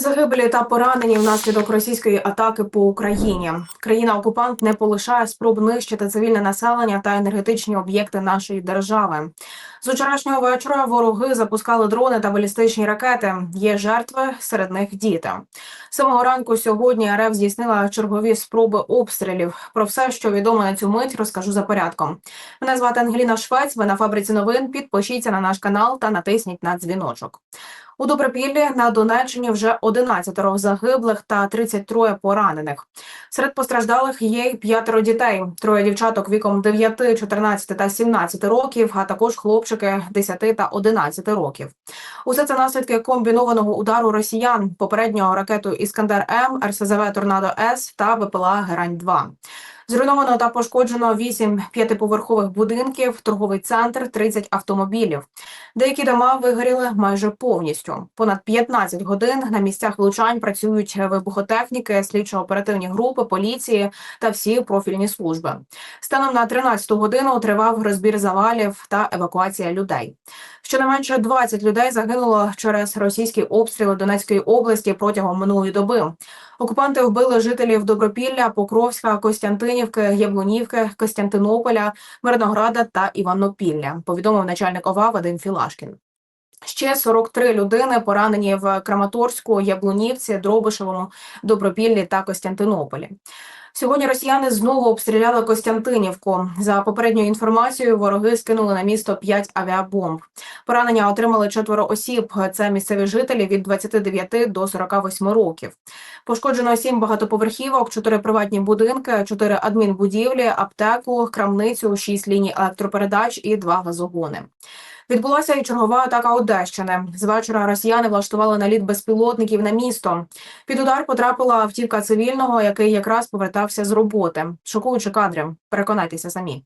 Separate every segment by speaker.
Speaker 1: Загиблі та поранені внаслідок російської атаки по Україні. Країна-окупант не полишає спроб нищити цивільне населення та енергетичні об'єкти нашої держави. З вчорашнього вечора вороги запускали дрони та балістичні ракети. Є жертви, серед них діти. Самого ранку сьогодні РФ здійснила чергові спроби обстрілів. Про все, що відомо на цю мить, розкажу за порядком. Мене звати Ангеліна Швець. Ви на фабриці новин. Підпишіться на наш канал та натисніть на дзвіночок. У Добропіллі на Донеччині вже 11 загиблих та 33 поранених. Серед постраждалих є й п'ятеро дітей, троє дівчаток віком 9, 14 та 17 років, а також хлопчики 10 та 11 років. Усе це наслідки комбінованого удару росіян, попереднього ракетою Іскандер М, РСЗВ Торнадо С та БПЛА Герань 2 Зруйновано та пошкоджено 8 п'ятиповерхових будинків, торговий центр, 30 автомобілів. Деякі дома вигоріли майже повністю. Понад 15 годин на місцях влучань працюють вибухотехніки, слідчо-оперативні групи, поліції та всі профільні служби. Станом на 13 годину тривав розбір завалів та евакуація людей. Щонайменше 20 людей загинуло через російські обстріли Донецької області протягом минулої доби. Окупанти вбили жителів Добропілля, Покровська, Костянтинівки, Яблунівки, Костянтинополя, Мирнограда та Іванопілля. Повідомив начальник ОВА Вадим Філашкін. Ще 43 людини поранені в Краматорську, Яблунівці, Дробишевому, Добропіллі та Костянтинополі. Сьогодні росіяни знову обстріляли Костянтинівку. За попередньою інформацією, вороги скинули на місто 5 авіабомб. Поранення отримали четверо осіб. Це місцеві жителі від 29 до 48 років. Пошкоджено 7 багатоповерхівок, 4 приватні будинки, 4 адмінбудівлі, аптеку, крамницю, 6 ліній електропередач і 2 газогони. Відбулася і чергова атака Одещини. З вечора росіяни влаштували наліт безпілотників на місто. Під удар потрапила автівка цивільного, який якраз повертався з роботи. Шокуючі кадри. Переконайтеся самі.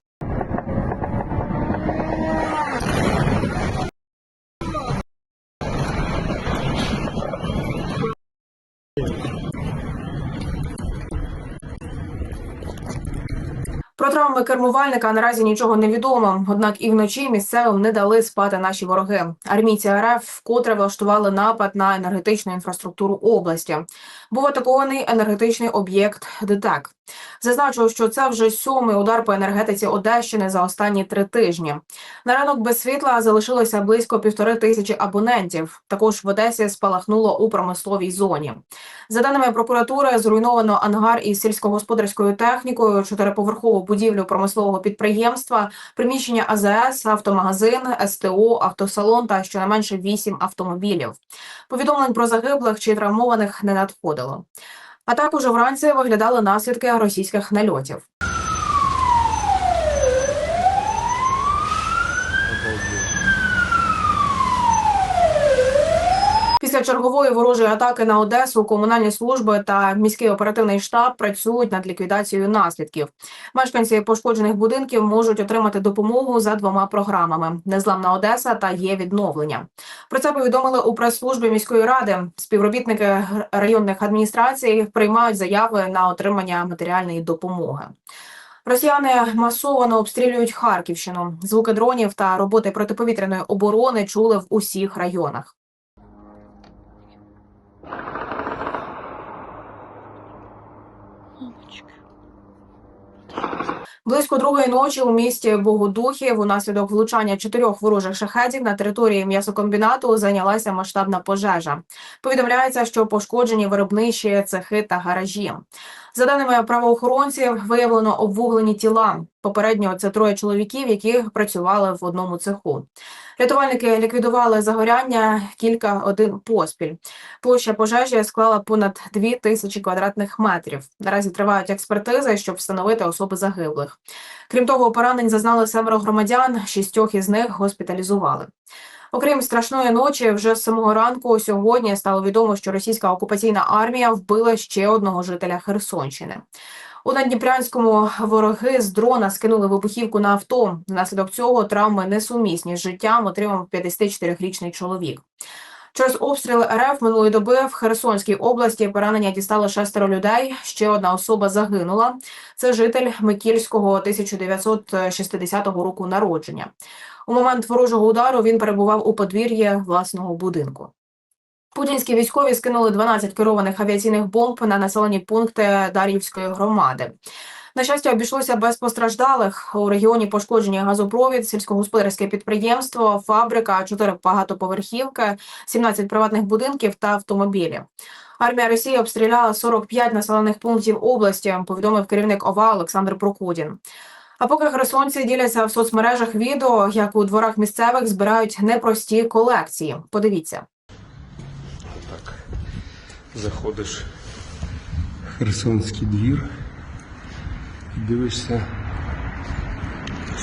Speaker 1: Про травми кермувальника наразі нічого не відомо. Однак і вночі місцевим не дали спати наші вороги. Армійці РФ вкотре влаштували напад на енергетичну інфраструктуру області. Був атакований енергетичний об'єкт ДТЕК. Зазначив, що це вже сьомий удар по енергетиці Одещини за останні три тижні. На ранок без світла залишилося близько півтори тисячі абонентів. Також в Одесі спалахнуло у промисловій зоні. За даними прокуратури, зруйновано ангар із сільськогосподарською технікою, чотириповерхову будівлю промислового підприємства, приміщення АЗС, автомагазин, СТО, автосалон та щонайменше вісім автомобілів. Повідомлень про загиблих чи травмованих не надходило. А також вранці виглядали наслідки російських нальотів. Після чергової ворожої атаки на Одесу комунальні служби та міський оперативний штаб працюють над ліквідацією наслідків. Мешканці пошкоджених будинків можуть отримати допомогу за двома програмами: Незламна Одеса та є відновлення. Про це повідомили у прес-службі міської ради. Співробітники районних адміністрацій приймають заяви на отримання матеріальної допомоги. Росіяни масово обстрілюють Харківщину. Звуки дронів та роботи протиповітряної оборони чули в усіх районах. Близько другої ночі у місті Богодухів унаслідок влучання чотирьох ворожих шахедів на території м'ясокомбінату зайнялася масштабна пожежа. Повідомляється, що пошкоджені виробничі цехи та гаражі. За даними правоохоронців, виявлено обвуглені тіла. Попередньо це троє чоловіків, які працювали в одному цеху. Рятувальники ліквідували загоряння кілька один поспіль. Площа пожежі склала понад дві тисячі квадратних метрів. Наразі тривають експертизи, щоб встановити особи загиблих. Крім того, поранень зазнали семеро громадян. Шістьох із них госпіталізували. Окрім страшної ночі, вже з самого ранку сьогодні стало відомо, що російська окупаційна армія вбила ще одного жителя Херсонщини. У Надніпрянському вороги з дрона скинули вибухівку на авто. Внаслідок цього травми несумісні з життям отримав 54-річний чоловік. Через обстріли РФ минулої доби в Херсонській області поранення дістало шестеро людей. Ще одна особа загинула. Це житель Микільського 1960 року народження. У момент ворожого удару він перебував у подвір'ї власного будинку. Путінські військові скинули 12 керованих авіаційних бомб на населені пункти Дар'ївської громади. На щастя, обійшлося без постраждалих. У регіоні пошкоджені газопровід, сільськогосподарське підприємство, фабрика, 4 багатоповерхівки, 17 приватних будинків та автомобілі. Армія Росії обстріляла 45 населених пунктів області. Повідомив керівник ОВА Олександр Прокудін. А поки херсонці діляться в соцмережах відео, як у дворах місцевих збирають непрості колекції. Подивіться.
Speaker 2: Так. Заходиш в Херсонський двір дивишся,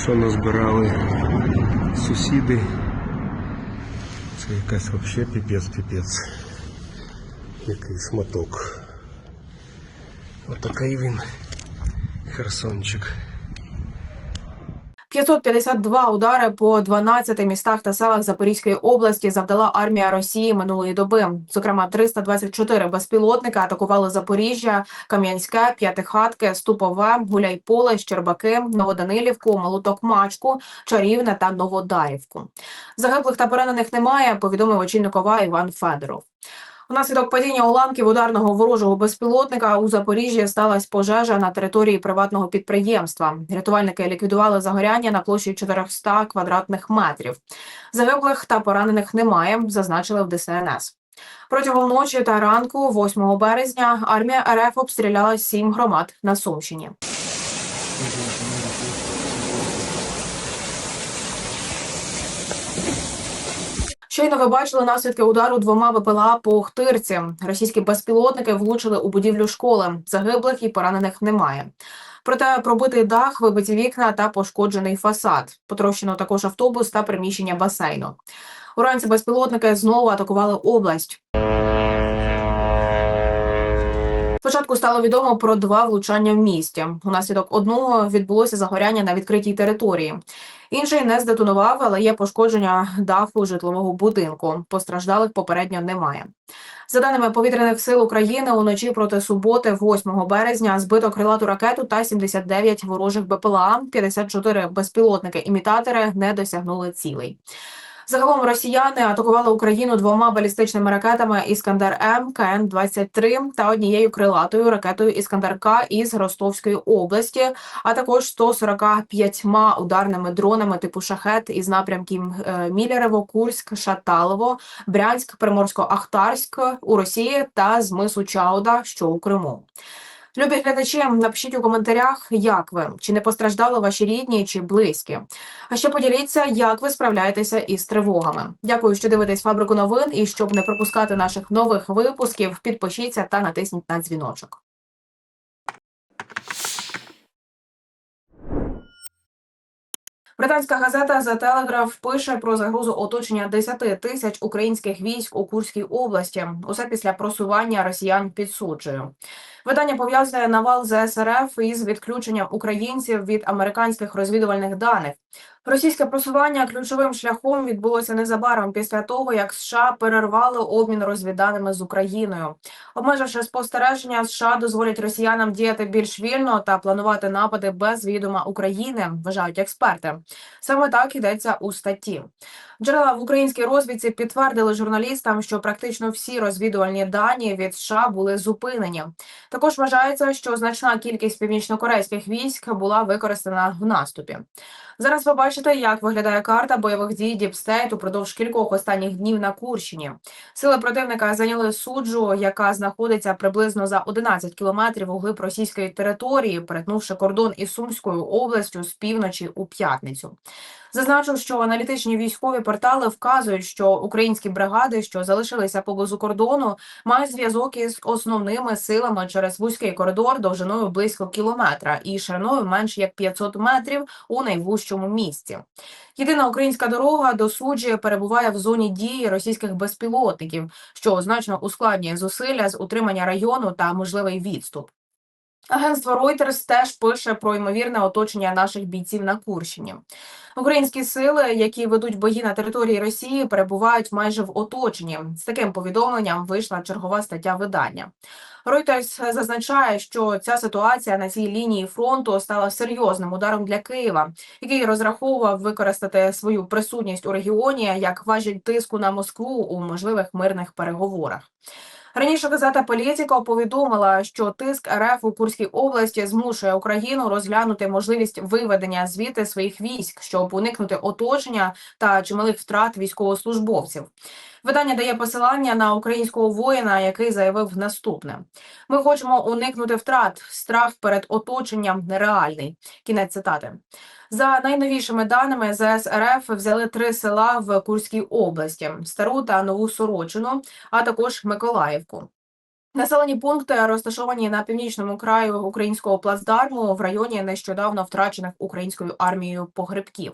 Speaker 2: що назбирали сусіди. Це якась взагалі піпець-піпець. Який шматок. Отакий він Херсончик.
Speaker 1: 552 удари по 12 містах та селах Запорізької області завдала армія Росії минулої доби. Зокрема, 324 безпілотника атакували Запоріжжя, Кам'янське, П'ятихатки, Ступове, Гуляйполе, Щербаки, Новоданилівку, Молоток-Мачку, Чарівне та Новодарівку. Загиблих та поранених немає. Повідомив очільник ОВА Іван Федоров. Унаслідок падіння уламків ударного ворожого безпілотника у Запоріжжі сталася пожежа на території приватного підприємства. Рятувальники ліквідували загоряння на площі 400 квадратних метрів. Загиблих та поранених немає, зазначили в ДСНС. Протягом ночі та ранку, 8 березня, армія РФ обстріляла сім громад на Сумщині. Щойно ви бачили наслідки удару двома БПЛА по Охтирці. Російські безпілотники влучили у будівлю школи. Загиблих і поранених немає. Проте пробитий дах, вибиті вікна та пошкоджений фасад. Потрощено також автобус та приміщення басейну. Уранці безпілотники знову атакували область. Спочатку стало відомо про два влучання в місті. Унаслідок одного відбулося загоряння на відкритій території. Інший не здетонував, але є пошкодження даху житлового будинку. Постраждалих попередньо немає. За даними повітряних сил України, уночі проти суботи, 8 березня, збито крилату ракету та 79 ворожих БПЛА. 54 безпілотники-імітатори не досягнули цілей. Загалом росіяни атакували Україну двома балістичними ракетами Іскандер М КН 23 та однією крилатою ракетою Іскандер К із Ростовської області, а також 145 ударними дронами типу шахет із напрямків е, Мілєрево, Курськ, Шаталово, Брянськ, Приморсько-Ахтарськ у Росії та з Чауда, що у Криму. Любі глядачі, напишіть у коментарях, як ви чи не постраждали ваші рідні чи близькі. А ще поділіться, як ви справляєтеся із тривогами. Дякую, що дивитесь фабрику новин. І щоб не пропускати наших нових випусків, підпишіться та натисніть на дзвіночок. Британська газета The Telegraph пише про загрозу оточення 10 тисяч українських військ у Курській області. Усе після просування росіян під суджею. Видання пов'язує навал ЗСРФ із відключенням українців від американських розвідувальних даних. Російське просування ключовим шляхом відбулося незабаром після того, як США перервали обмін розвіданими з Україною. Обмеживши спостереження, США дозволять росіянам діяти більш вільно та планувати напади без відома України, вважають експерти. Саме так йдеться у статті. Джерела в українській розвідці підтвердили журналістам, що практично всі розвідувальні дані від США були зупинені. Також вважається, що значна кількість північнокорейських військ була використана в наступі. Зараз ви бачите, як виглядає карта бойових дій Діпстейт упродовж кількох останніх днів на Курщині. Сили противника зайняли суджу, яка знаходиться приблизно за 11 кілометрів у глиб російської території, перетнувши кордон із Сумською областю з півночі у п'ятницю. Зазначив, що аналітичні військові портали вказують, що українські бригади, що залишилися поблизу кордону, мають зв'язок із основними силами через вузький коридор довжиною близько кілометра і шириною менш як 500 метрів у найвужчому місці. Єдина українська дорога до суджі перебуває в зоні дії російських безпілотників, що значно ускладнює зусилля з утримання району та можливий відступ. Агентство Reuters теж пише про ймовірне оточення наших бійців на Курщині. Українські сили, які ведуть бої на території Росії, перебувають майже в оточенні. З таким повідомленням вийшла чергова стаття видання. Reuters зазначає, що ця ситуація на цій лінії фронту стала серйозним ударом для Києва, який розраховував використати свою присутність у регіоні як важіль тиску на Москву у можливих мирних переговорах. Раніше газета Політіко повідомила, що тиск РФ у Курській області змушує Україну розглянути можливість виведення звідти своїх військ, щоб уникнути оточення та чималих втрат військовослужбовців. Видання дає посилання на українського воїна, який заявив наступне: ми хочемо уникнути втрат. Страх перед оточенням нереальний. Кінець цитати. За найновішими даними ЗС РФ взяли три села в Курській області: стару та нову Сорочину, а також Миколаївку. Населені пункти розташовані на північному краю українського плацдарму в районі нещодавно втрачених українською армією погребків.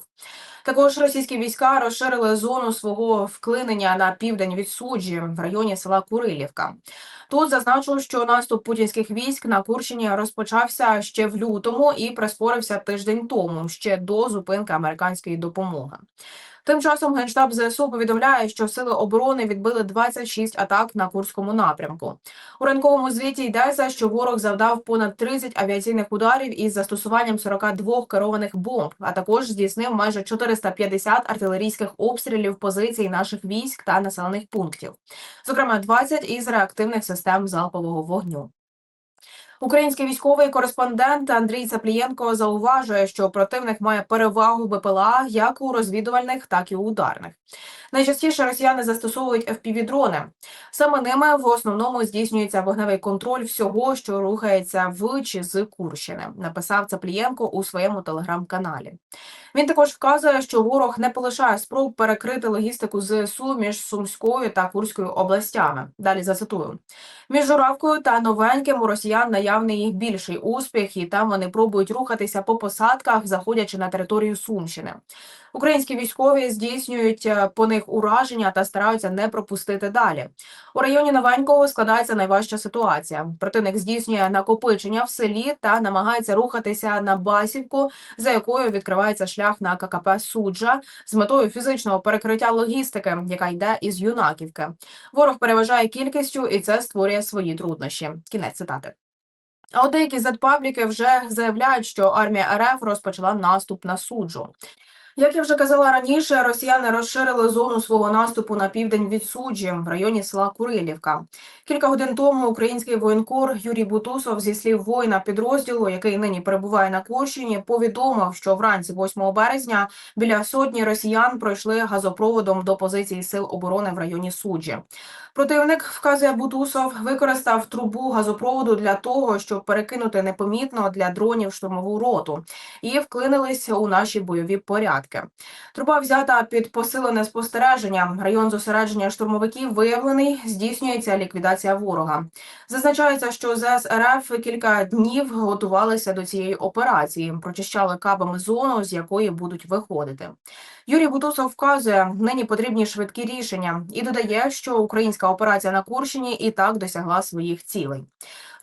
Speaker 1: Також російські війська розширили зону свого вклинення на південь від суджі в районі села Курилівка. Тут зазначу, що наступ путінських військ на Курщині розпочався ще в лютому і прискорився тиждень тому, ще до зупинки американської допомоги. Тим часом генштаб ЗСУ повідомляє, що сили оборони відбили 26 атак на Курському напрямку. У ранковому звіті йдеться, що ворог завдав понад 30 авіаційних ударів із застосуванням 42 керованих бомб, а також здійснив майже 450 артилерійських обстрілів позицій наших військ та населених пунктів, зокрема 20 із реактивних систем залпового вогню. Український військовий кореспондент Андрій Цаплієнко зауважує, що противник має перевагу БПЛА як у розвідувальних, так і у ударних. Найчастіше росіяни застосовують FPV-дрони. Саме ними в основному здійснюється вогневий контроль всього, що рухається в чи з Курщини. Написав Цаплієнко у своєму телеграм-каналі. Він також вказує, що ворог не полишає спроб перекрити логістику ЗСУ між Сумською та Курською областями. Далі зацитую. Між Журавкою та Новеньким у росіян наявний більший успіх, і там вони пробують рухатися по посадках, заходячи на територію Сумщини. Українські військові здійснюють е, по них ураження та стараються не пропустити далі. У районі Новенького складається найважча ситуація. Противник здійснює накопичення в селі та намагається рухатися на Басівку, за якою відкривається шлях на ККП Суджа з метою фізичного перекриття логістики, яка йде із юнаківки. Ворог переважає кількістю, і це створює свої труднощі. Кінець цитати. А от деякі зетпабліки вже заявляють, що армія РФ розпочала наступ на суджу. Як я вже казала раніше, росіяни розширили зону свого наступу на південь від суджі в районі села Курилівка. Кілька годин тому український воєнкор Юрій Бутусов зі слів воїна підрозділу, який нині перебуває на Курщині, повідомив, що вранці 8 березня біля сотні росіян пройшли газопроводом до позиції сил оборони в районі суджі. Противник, вказує Бутусов, використав трубу газопроводу для того, щоб перекинути непомітно для дронів штурмову роту і вклинились у наші бойові порядки. Труба взята під посилене спостереження. Район зосередження штурмовиків виявлений, здійснюється ліквідація ворога. Зазначається, що ЗС РФ кілька днів готувалися до цієї операції, прочищали кабами зону, з якої будуть виходити. Юрій Бутусов вказує, нині потрібні швидкі рішення і додає, що українська операція на Курщині і так досягла своїх цілей.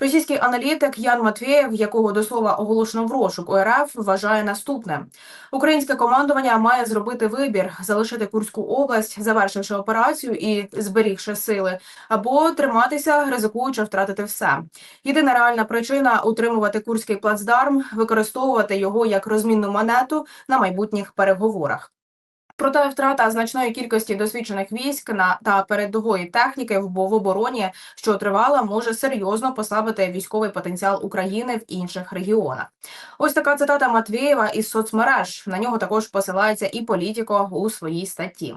Speaker 1: Російський аналітик Ян Матвєєв, якого до слова оголошено в розшук у РФ, вважає наступне: українське командування має зробити вибір, залишити Курську область, завершивши операцію і зберігши сили, або триматися, ризикуючи втратити все. Єдина реальна причина утримувати курський плацдарм, використовувати його як розмінну монету на майбутніх переговорах. Проте втрата значної кількості досвідчених військ на та передової техніки в обороні, що тривала, може серйозно послабити військовий потенціал України в інших регіонах. Ось така цитата Матвієва із соцмереж. На нього також посилається і політико у своїй статті.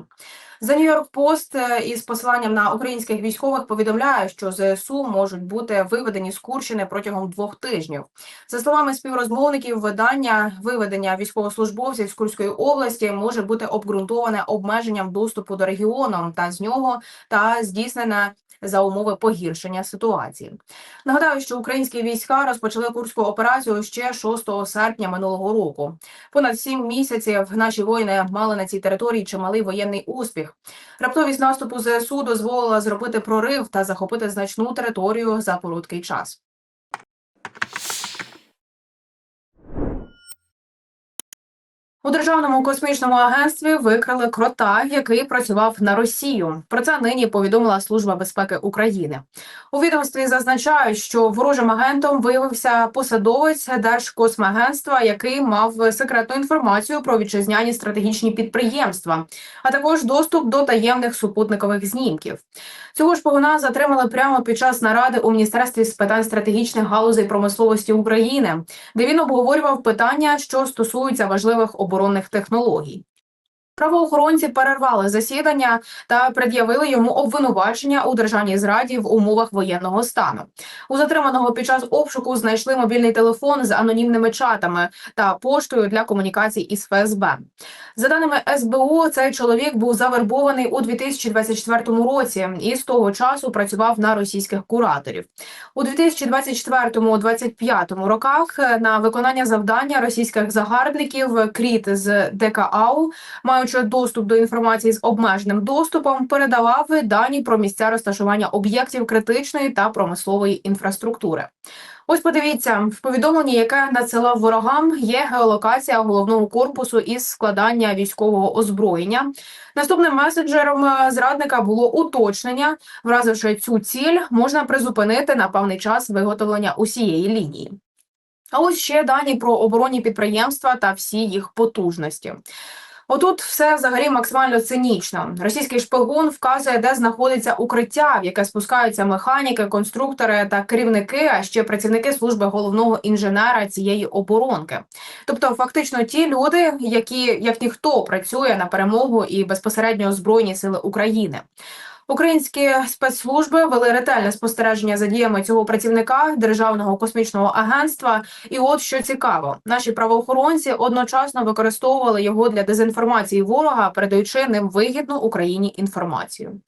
Speaker 1: За Нью-Йорк Пост е, із посиланням на українських військових повідомляє, що ЗСУ можуть бути виведені з Курщини протягом двох тижнів. За словами співрозмовників, видання виведення військовослужбовців з Курської області може бути обґрунтоване обмеженням доступу до регіону та з нього та здійснене за умови погіршення ситуації. Нагадаю, що українські війська розпочали курську операцію ще 6 серпня минулого року. Понад сім місяців наші воїни мали на цій території чималий воєнний успіх. Раптовість наступу ЗСУ дозволила зробити прорив та захопити значну територію за короткий час. У державному космічному агентстві викрали крота, який працював на Росію. Про це нині повідомила Служба безпеки України. У відомстві зазначають, що ворожим агентом виявився посадовець Держкосмагентства, який мав секретну інформацію про вітчизняні стратегічні підприємства, а також доступ до таємних супутникових знімків. Цього ж погона затримали прямо під час наради у міністерстві з питань стратегічних галузей промисловості України, де він обговорював питання, що стосуються важливих оборонних технологій. Правоохоронці перервали засідання та пред'явили йому обвинувачення у державній зраді в умовах воєнного стану. У затриманого під час обшуку знайшли мобільний телефон з анонімними чатами та поштою для комунікацій із ФСБ. За даними СБУ, цей чоловік був завербований у 2024 році і з того часу працював на російських кураторів. У 2024-2025 роках на виконання завдання російських загарбників КРІТ з ДКАУ, маючи доступ до інформації з обмеженим доступом, передавав дані про місця розташування об'єктів критичної та промислової інфраструктури. Ось подивіться, в повідомленні, яке надсилав ворогам, є геолокація головного корпусу із складання військового озброєння. Наступним меседжером е, зрадника було уточнення. Вразивши цю ціль, можна призупинити на певний час виготовлення усієї лінії. А ось ще дані про оборонні підприємства та всі їх потужності. Отут все взагалі максимально цинічно. Російський шпигун вказує, де знаходиться укриття, в яке спускаються механіки, конструктори та керівники, а ще працівники служби головного інженера цієї оборонки. Тобто, фактично, ті люди, які як ніхто працює на перемогу і безпосередньо збройні сили України. Українські спецслужби вели ретельне спостереження за діями цього працівника державного космічного агентства. І от що цікаво, наші правоохоронці одночасно використовували його для дезінформації ворога, передаючи ним вигідну Україні інформацію.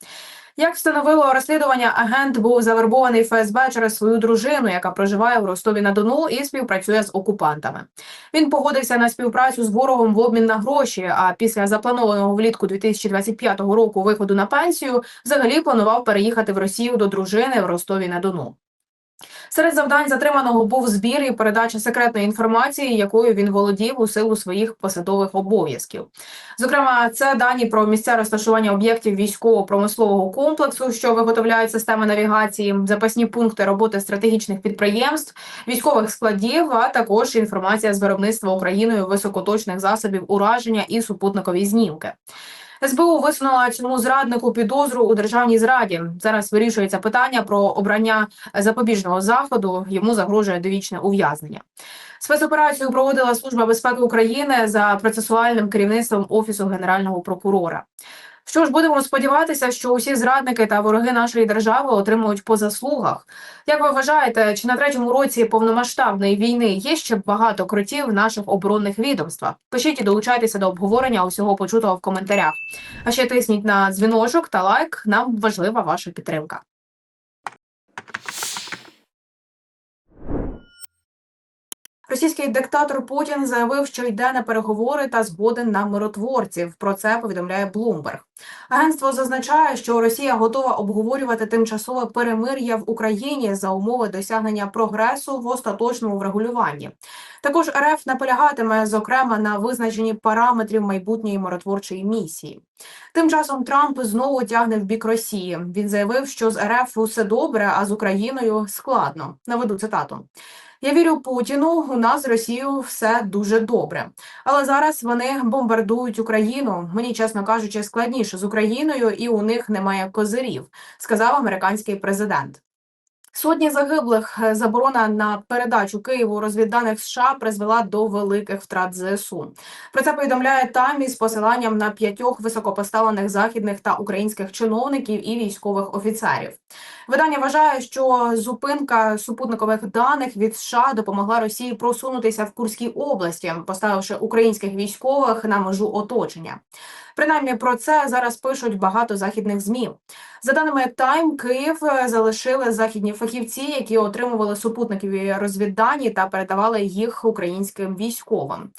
Speaker 1: Як встановило розслідування, агент був завербований ФСБ через свою дружину, яка проживає в Ростові на Дону і співпрацює з окупантами. Він погодився на співпрацю з ворогом в обмін на гроші. А після запланованого влітку 2025 року виходу на пенсію взагалі планував переїхати в Росію до дружини в Ростові на Дону. Серед завдань затриманого був збір і передача секретної інформації, якою він володів у силу своїх посадових обов'язків. Зокрема, це дані про місця розташування об'єктів військово-промислового комплексу, що виготовляють системи навігації, запасні пункти роботи стратегічних підприємств, військових складів, а також інформація з виробництва Україною високоточних засобів ураження і супутникові знімки. СБУ висунула цьому зраднику підозру у державній зраді. Зараз вирішується питання про обрання запобіжного заходу. Йому загрожує довічне ув'язнення. Спецоперацію проводила Служба безпеки України за процесуальним керівництвом офісу генерального прокурора. Що ж, будемо сподіватися, що усі зрадники та вороги нашої держави отримують по заслугах. Як ви вважаєте, чи на третьому році повномасштабної війни є ще багато крутів в наших оборонних відомствах? Пишіть і долучайтеся до обговорення усього почутого в коментарях. А ще тисніть на дзвіночок та лайк. Нам важлива ваша підтримка. Російський диктатор Путін заявив, що йде на переговори та згоден на миротворців. Про це повідомляє Блумберг. Агентство зазначає, що Росія готова обговорювати тимчасове перемир'я в Україні за умови досягнення прогресу в остаточному врегулюванні. Також РФ наполягатиме зокрема на визначенні параметрів майбутньої миротворчої місії. Тим часом Трамп знову тягне в бік Росії. Він заявив, що з РФ усе добре, а з Україною складно. Наведу цитату. Я вірю Путіну. У нас з Росією все дуже добре. Але зараз вони бомбардують Україну. Мені, чесно кажучи, складніше з Україною, і у них немає козирів, сказав американський президент. Сотні загиблих е, заборона на передачу Києву розвідданих США призвела до великих втрат ЗСУ. Про це повідомляє Таймі з посиланням на п'ятьох високопоставлених західних та українських чиновників і військових офіцерів. Видання вважає, що зупинка супутникових даних від США допомогла Росії просунутися в Курській області, поставивши українських військових на межу оточення. Принаймні про це зараз пишуть багато західних змі. За даними Тайм, Київ залишили західні фахівці, які отримували супутникові розвіддані та передавали їх українським військовим.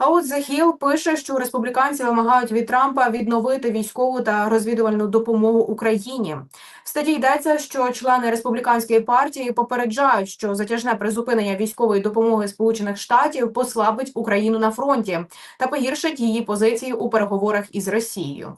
Speaker 1: А от Hill пише, що республіканці вимагають від Трампа відновити військову та розвідувальну допомогу Україні. В статті йдеться, що члени республіканської партії попереджають, що затяжне призупинення військової допомоги Сполучених Штатів послабить Україну на фронті та погіршить її позиції у переговорах із Росією.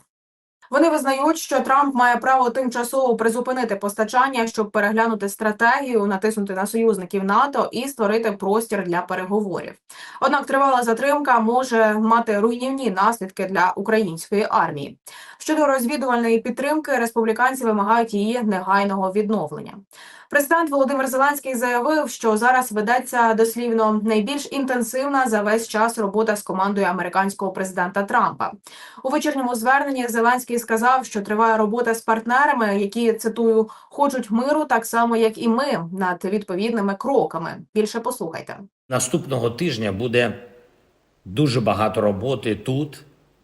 Speaker 1: Вони визнають, що Трамп має право тимчасово призупинити постачання, щоб переглянути стратегію, натиснути на союзників НАТО і створити простір для переговорів. Однак тривала затримка може мати руйнівні наслідки для української армії. Щодо розвідувальної підтримки, республіканці вимагають її негайного відновлення. Президент Володимир Зеленський заявив, що зараз ведеться дослівно найбільш інтенсивна за весь час робота з командою американського президента Трампа. У вечірньому зверненні Зеленський сказав, що триває робота з партнерами, які цитую хочуть миру, так само як і ми, над відповідними кроками. Більше послухайте.
Speaker 3: Наступного тижня буде дуже багато роботи тут,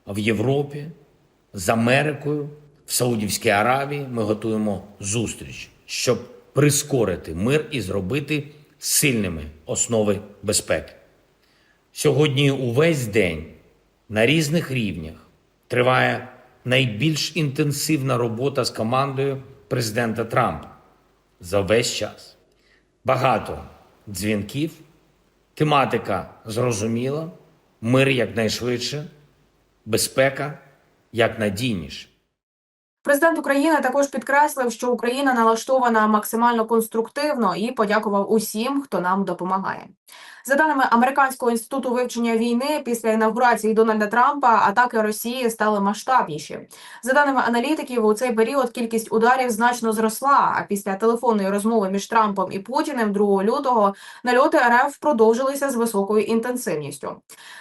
Speaker 3: в Європі, з Америкою, в Саудівській Аравії. Ми готуємо зустріч, щоб прискорити мир і зробити сильними основи безпеки. Сьогодні увесь день на різних рівнях триває найбільш інтенсивна робота з командою президента Трампа за весь час. Багато дзвінків, тематика зрозуміла, мир якнайшвидше, безпека якнадійніше.
Speaker 1: Президент України також підкреслив, що Україна налаштована максимально конструктивно і подякував усім, хто нам допомагає. За даними Американського інституту вивчення війни, після інавгурації Дональда Трампа атаки Росії стали масштабніші. За даними аналітиків, у цей період кількість ударів значно зросла. А після телефонної розмови між Трампом і Путіним 2 лютого нальоти РФ продовжилися з високою інтенсивністю.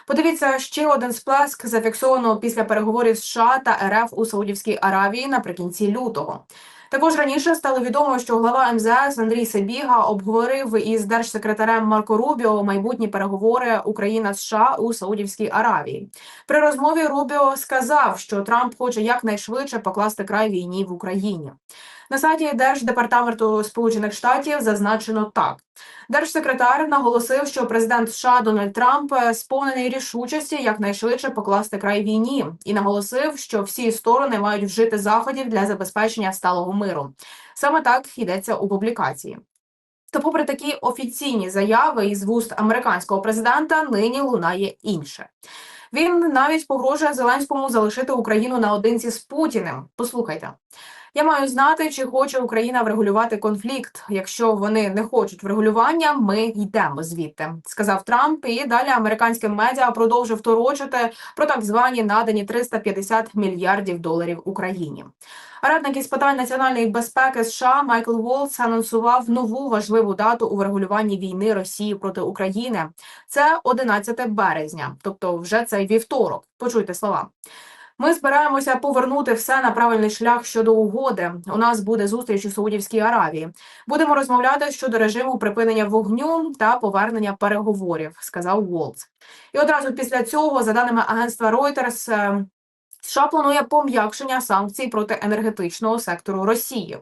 Speaker 1: Подивіться ще один сплеск зафіксовано після переговорів США та РФ у Саудівській Аравії наприкінці лютого. Також раніше стало відомо, що глава МЗС Андрій Сабіга обговорив із держсекретарем Марко Рубіо майбутні переговори Україна США у Саудівській Аравії. При розмові Рубіо сказав, що Трамп хоче якнайшвидше покласти край війні в Україні. На сайті Держдепартаменту Сполучених Штатів зазначено так. Держсекретар наголосив, що президент США Дональд Трамп е, сповнений рішучості якнайшвидше покласти край війні, і наголосив, що всі сторони мають вжити заходів для забезпечення сталого миру. Саме так йдеться у публікації. Та, попри такі офіційні заяви із вуст американського президента, нині лунає інше. Він навіть погрожує Зеленському залишити Україну наодинці з Путіним. Послухайте. Я маю знати, чи хоче Україна врегулювати конфлікт. Якщо вони не хочуть врегулювання, ми йдемо звідти, сказав Трамп. І далі американським медіа продовжив торочити про так звані надані 350 мільярдів доларів Україні. Радник із питань національної безпеки США Майкл Волц анонсував нову важливу дату у врегулюванні війни Росії проти України. Це 11 березня, тобто вже цей вівторок. Почуйте слова. Ми збираємося повернути все на правильний шлях щодо угоди. У нас буде зустріч у Саудівській Аравії. Будемо розмовляти щодо режиму припинення вогню та повернення переговорів, сказав Волц. І одразу після цього, за даними агентства Reuters, е, США планує пом'якшення санкцій проти енергетичного сектору Росії.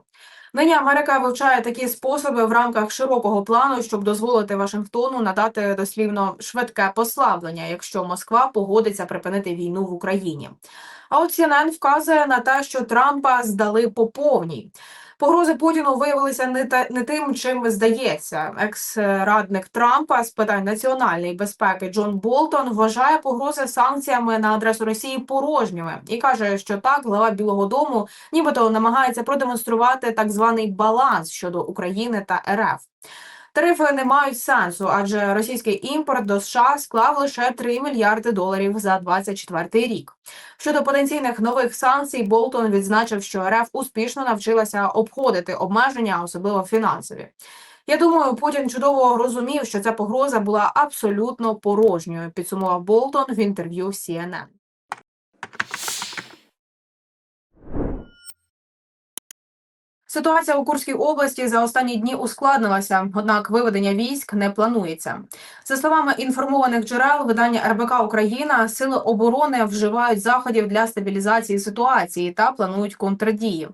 Speaker 1: Нині Америка вивчає такі способи в рамках широкого плану, щоб дозволити Вашингтону надати дослівно швидке послаблення, якщо Москва погодиться припинити війну в Україні. А от CNN вказує на те, що Трампа здали по повній. Погрози Путіну виявилися не та не тим, чим здається. Екс-радник Трампа з питань національної безпеки Джон Болтон вважає погрози санкціями на адресу Росії порожніми і каже, що так глава Білого Дому нібито намагається продемонструвати так званий баланс щодо України та РФ. Тарифи не мають сенсу, адже російський імпорт до США склав лише 3 мільярди доларів за 24 рік. Щодо потенційних нових санкцій, Болтон відзначив, що РФ успішно навчилася обходити обмеження, особливо фінансові. Я думаю, Путін чудово розумів, що ця погроза була абсолютно порожньою. Підсумував Болтон в інтерв'ю CNN. Ситуація у Курській області за останні дні ускладнилася, однак виведення військ не планується. За словами інформованих джерел, видання РБК Україна сили оборони вживають заходів для стабілізації ситуації та планують контрдії.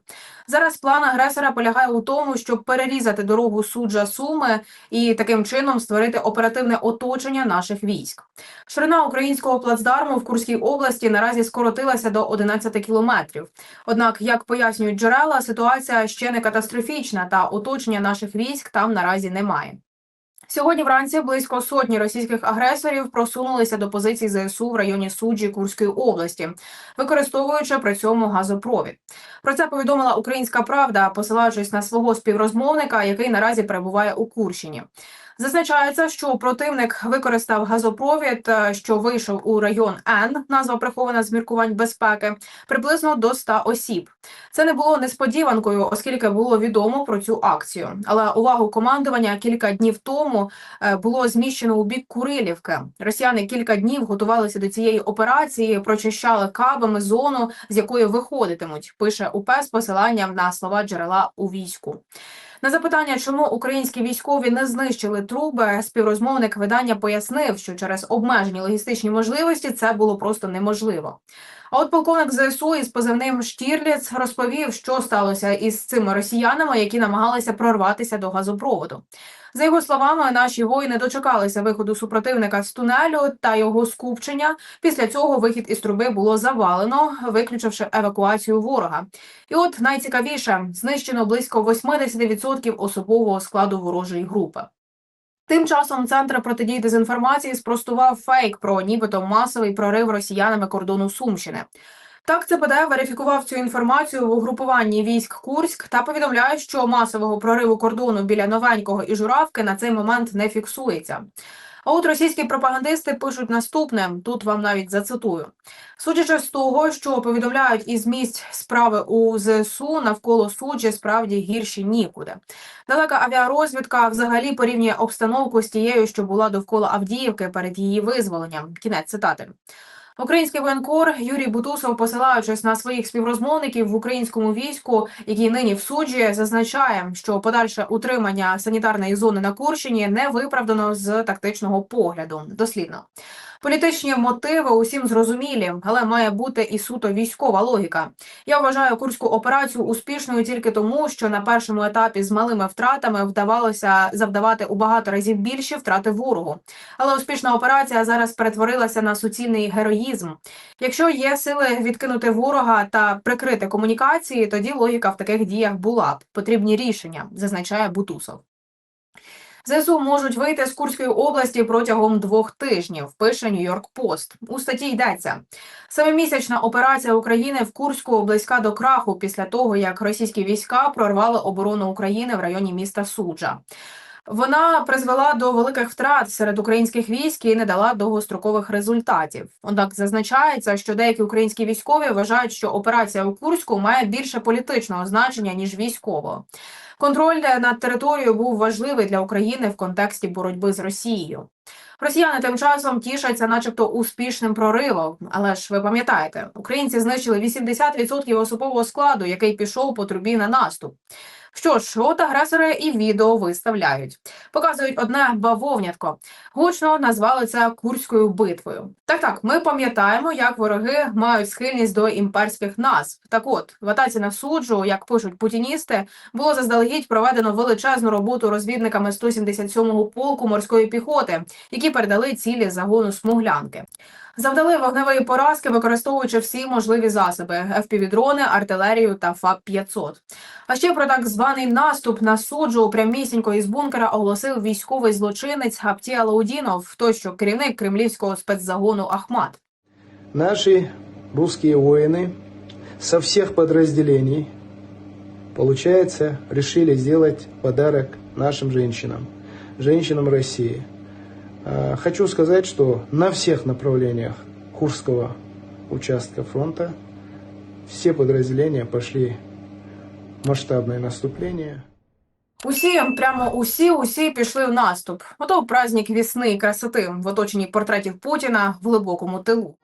Speaker 1: Зараз план агресора полягає у тому, щоб перерізати дорогу суджа Суми і таким чином створити оперативне оточення наших військ. Ширина українського плацдарму в Курській області наразі скоротилася до 11 кілометрів. Однак, як пояснюють джерела, ситуація ще не катастрофічна, та оточення наших військ там наразі немає. Сьогодні вранці близько сотні російських агресорів просунулися до позицій ЗСУ в районі суджі Курської області, використовуючи при цьому газопровід. Про це повідомила Українська Правда, посилаючись на свого співрозмовника, який наразі перебуває у Курщині. Зазначається, що противник використав газопровід, е, що вийшов у район Н, назва прихована з міркувань безпеки, приблизно до 100 осіб. Це не було несподіванкою, оскільки було відомо про цю акцію. Але увагу командування кілька днів тому е, було зміщено у бік Курилівки. Росіяни кілька днів готувалися до цієї операції, прочищали кабами зону, з якої виходитимуть. Пише УП з посиланням на слова джерела у війську. На запитання, чому українські військові не знищили труби, співрозмовник видання пояснив, що через обмежені логістичні можливості це було просто неможливо. А от полковник ЗСУ із позивним Штірліц розповів, що сталося із цими росіянами, які намагалися прорватися до газопроводу. За його словами, наші воїни дочекалися виходу супротивника з тунелю та його скупчення. Після цього вихід із труби було завалено, виключивши евакуацію ворога. І от найцікавіше знищено близько 80% особового складу ворожої групи. Тим часом центр протидії дезінформації спростував фейк про нібито масовий прорив росіянами кордону Сумщини. Так, ЦПД верифікував цю інформацію в угрупуванні військ Курськ та повідомляє, що масового прориву кордону біля новенького і журавки на цей момент не фіксується. А от російські пропагандисти пишуть наступне. Тут вам навіть зацитую. Судячи з того, що повідомляють із місць справи у ЗСУ навколо суджі, справді гірші нікуди. Далека авіарозвідка взагалі порівнює обстановку з тією, що була довкола Авдіївки перед її визволенням. Кінець цитати. Український воєнкор Юрій Бутусов, посилаючись на своїх співрозмовників в українському війську, які нині в суджі, зазначає, що подальше утримання санітарної зони на Курщині не виправдано з тактичного погляду. Дослідно. Політичні мотиви усім зрозумілі, але має бути і суто військова логіка. Я вважаю курську операцію успішною тільки тому, що на першому етапі з малими втратами вдавалося завдавати у багато разів більші втрати ворогу. Але успішна операція зараз перетворилася на суцільний героїзм. Якщо є сили відкинути ворога та прикрити комунікації, тоді логіка в таких діях була б потрібні рішення, зазначає Бутусов. ЗСУ можуть вийти з Курської області протягом двох тижнів. Пише Нью-Йорк Пост. У статті йдеться семимісячна операція України в Курську близька до краху після того, як російські війська прорвали оборону України в районі міста Суджа. Вона призвела до великих втрат серед українських військ і не дала довгострокових результатів. Однак зазначається, що деякі українські військові вважають, що операція у Курську має більше політичного значення ніж військового. Контроль над територією був важливий для України в контексті боротьби з Росією. Росіяни тим часом тішаться, начебто, успішним проривом. Але ж ви пам'ятаєте, українці знищили 80% особового складу, який пішов по трубі на наступ. Що ж, от агресори і відео виставляють. Показують одне бавовнятко. Гучно назвали це Курською битвою. Так, так, ми пам'ятаємо, як вороги мають схильність до імперських назв. Так от, в атаці на суджу, як пишуть путіністи, було заздалегідь проведено величезну роботу розвідниками 177-го полку морської піхоти, які передали цілі загону смуглянки. Завдали вогневої поразки, використовуючи всі можливі засоби: FPV-дрони, артилерію та ФАП-500. А ще про так званий наступ на суджу прямісінько із бункера оголосив військовий злочинець Гаптія Лаудінов, той керівник кремлівського спецзагону Ахмат.
Speaker 4: Наши русские воины со всех подразделений, получается, решили сделать подарок нашим женщинам, женщинам России. А, Хочу сказать, что на всех направлениях Курского участка фронта все подразделения пошли масштабное наступление.
Speaker 1: Усі, прямо усі, усі пішли в наступ. Ото праздник весни і красоти в оточенні портретів Путіна в глибокому тилу.